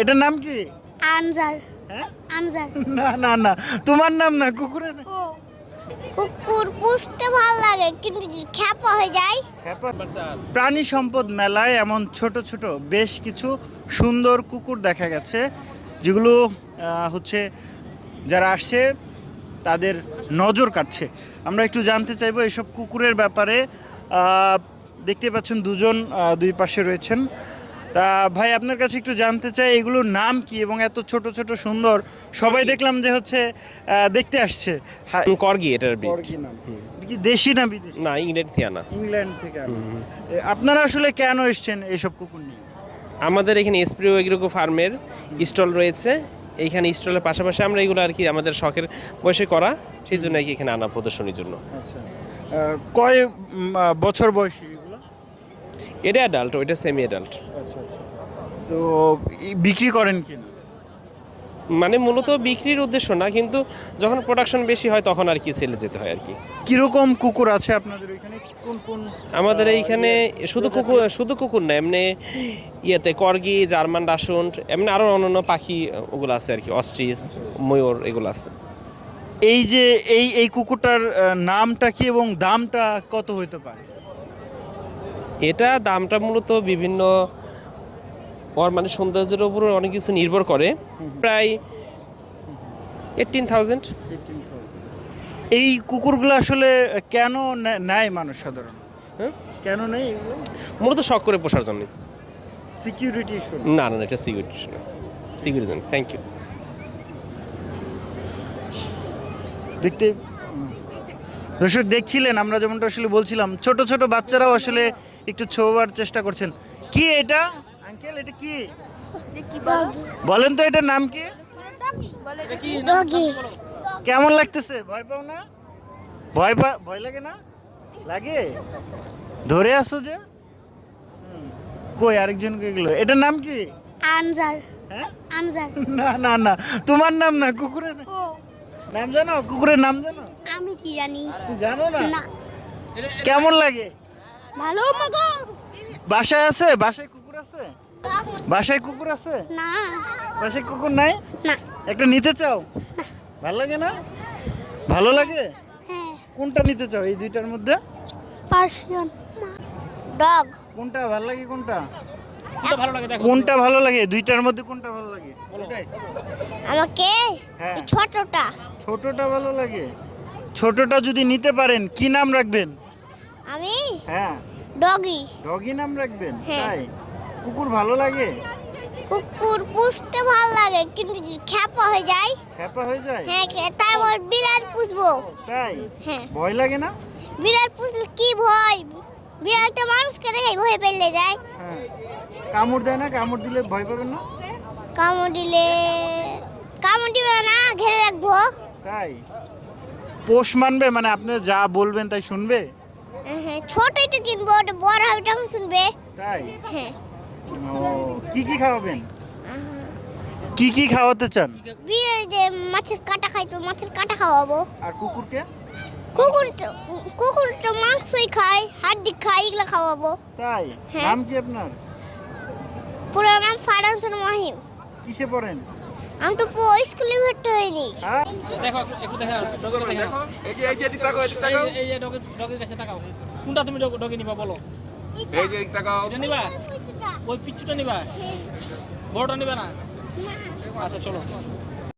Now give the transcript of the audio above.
এটার নাম কি? আনজার। হ্যাঁ? আনজার। না না না। তোমার নাম না কুকুরের। কুকুর পুষতে ভালো লাগে কিন্তু খ্যাপা হয়ে যায়? প্রাণী সম্পদ মেলায় এমন ছোট ছোট বেশ কিছু সুন্দর কুকুর দেখা গেছে যেগুলো হচ্ছে যারা আসছে তাদের নজর কাটছে। আমরা একটু জানতে চাইব এইসব কুকুরের ব্যাপারে। দেখতে পাচ্ছেন দুজন দুই পাশে রয়েছেন। তা ভাই আপনার কাছে একটু জানতে চাই এগুলোর নাম কি এবং এত ছোট ছোট সুন্দর? সবাই দেখলাম যে হচ্ছে দেখতে আসছে। হ্যাঁ, করগি এটার ব্রিড কি দেশি না বিদেশি? না ইংল্যান্ড থেকে আনা। ইংল্যান্ড থেকে। আপনারা আসলে কেন এসেছেন এইসব কুকুর নিয়ে? আমাদের এখানে এসপ্রিও এগ্রোকো ফার্মের স্টল রয়েছে। এইখানে স্টলের পাশাপাশি আমরা এগুলো আর কি আমাদের শখের বয়সে করা সেই জন্য আর কি এখানে আনা প্রদর্শনীর জন্য। আচ্ছা। কয় বছর বয়সী? এটা অ্যাডাল্ট ওইটা সেমি অ্যাডাল্ট আচ্ছা আচ্ছা। তো বিক্রি করেন কি মানে মূলত বিক্রির উদ্দেশ্য না কিন্তু যখন প্রোডাকশন বেশি হয় তখন আর কি সেলে যেতে হয় আর কি। কীরকম কুকুর আছে আপনাদের এখানে কোন কোন আমাদের এইখানে শুধু কুকুর শুধু কুকুর না এমনি ইয়েতে করগি জার্মান ডাসুন্ট এমনি আরও অন্যান্য পাখি ওগুলো আছে আর কি অস্ট্রিচ ময়ূর এগুলো আছে। এই যে এই এই কুকুরটার নামটা কি এবং দামটা কত হইতে পারে? এটা দামটা মূলত বিভিন্ন ওর মানে সৌন্দর্যের উপর অনেক কিছু নির্ভর করে। প্রায় এইটিন থাউজেন্ড এই কুকুরগুলো আসলে কেন নেয় মানুষ সাধারণ? হ্যাঁ? কেন নেই মূলত শখ করে পোষার জন্য। সিকিউরিটি ইস্যু না? না না, এটা সিকিউরিটি সিকিউরিটি থ্যাংক ইউ দেখতে দর্শক দেখছিলেন আমরা যেমনটা আসলে বলছিলাম ছোট ছোট বাচ্চারাও আসলে একটু ছোবার চেষ্টা করছেন। কি এটা? আঙ্কেল এটা কি? বলেন তো এটার নাম কি? কেমন লাগতেছে? ভয় পাও না? ভয় পা ভয় লাগে না? লাগে? ধরে আসো যে। কই আরেকজনকে গেলো এটার নাম কি? আনজার। হ্যাঁ? আনজার। না না না। তোমার নাম না কুকুরের নাম। জানো কুকুরের নাম জানো আমি কি জানি? জানো না? কেমন লাগে? ভালো মতো বাসায় আছে? বাসায় কুকুর আছে? বাসায় কুকুর আছে? না। বাসায় কুকুর নাই? না। একটা নিতে চাও? ভালো লাগে না? ভালো লাগে? হ্যাঁ। কোনটা নিতে চাও এই দুইটার মধ্যে? পার্সিয়ান। ডগ। কোনটা ভালো লাগে কোনটা? কোনটা ভালো লাগে দুইটার মধ্যে কোনটা ভালো লাগে? আমাকে? হ্যাঁ। ছোটটা। ছোটটা ভালো লাগে। ছোটটা যদি নিতে পারেন কি নাম রাখবেন? আমি? হ্যাঁ। ডগি। ডগি নাম রাখবেন? হ্যাঁ। তাই? কুকুর ভালো লাগে? কুকুর পুষতে ভালো লাগে কিন্তু যদি খ্যাপা হয়ে যায়? হ্যাপা হয়ে যায়? হ্যাঁ তারপর বিড়াল পুষবো। তাই? হ্যাঁ। ভয় লাগে না? বিড়াল পুষলে কি ভয়? বিড়ালটা মানুষকে দেখে ভয় পেলে যায়। হ্যাঁ। কামড় দেয় না? কামড় দিলে ভয় পাবেন না? কামড় দিলে কামড় দিবে না ঘিরে রাখব তাই? পোষ মানবে? মানে আপনি যা বলবেন তাই শুনবে? হ্যাঁ ছোটই তো কিনবো ওটা বড় হবে তখন শুনবে। তাই? হ্যাঁ। ও কি কি খাওয়াবেন? কি কি খাওয়াতে চান? বিড়াল যে মাছের কাটা খাইতো মাছের কাটা খাওয়াবো। আর কুকুরকে? কুকুর তো কুকুর তো মাংসই খায় হাড্ডি খায় এগুলো খাওয়াবো। তাই? হ্যাঁ। নাম কি আপনার? পুরো নাম ফারানসন মাহিম। কিসে পড়েন? আমি তো স্কুলে ভর্তি হয়নি হ্যাঁ দেখো একটু দেখা এই যে এই যে ডগির কাছে তাকাও। কোনটা তুমি ডগ- ডগি নিবা বলো। এটা নিবা? ওই পিচ্চুটা নিবা? বড়টা নিবা না। আচ্ছা চলো।